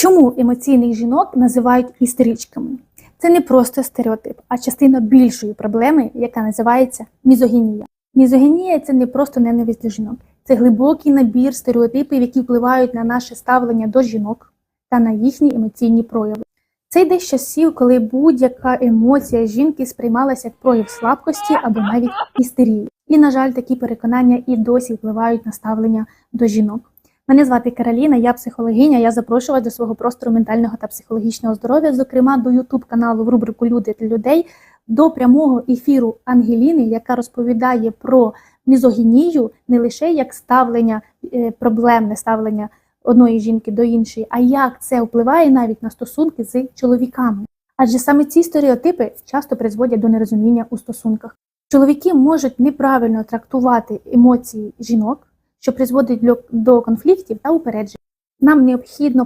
Чому емоційних жінок називають істеричками? Це не просто стереотип, а частина більшої проблеми, яка називається мізогінія. Мізогінія це не просто ненависть до жінок, це глибокий набір стереотипів, які впливають на наше ставлення до жінок та на їхні емоційні прояви. Це йде з часів, коли будь-яка емоція жінки сприймалася як прояв слабкості або навіть істерії. І, на жаль, такі переконання і досі впливають на ставлення до жінок. Мене звати Кароліна, я психологиня. Я запрошую вас до свого простору ментального та психологічного здоров'я, зокрема до Ютуб каналу в рубрику Люди для людей, до прямого ефіру Ангеліни, яка розповідає про мізогінію не лише як ставлення, е, проблемне ставлення одної жінки до іншої, а як це впливає навіть на стосунки з чоловіками. Адже саме ці стереотипи часто призводять до нерозуміння у стосунках. Чоловіки можуть неправильно трактувати емоції жінок, що призводить до- конфліктів та упереджень. Нам необхідно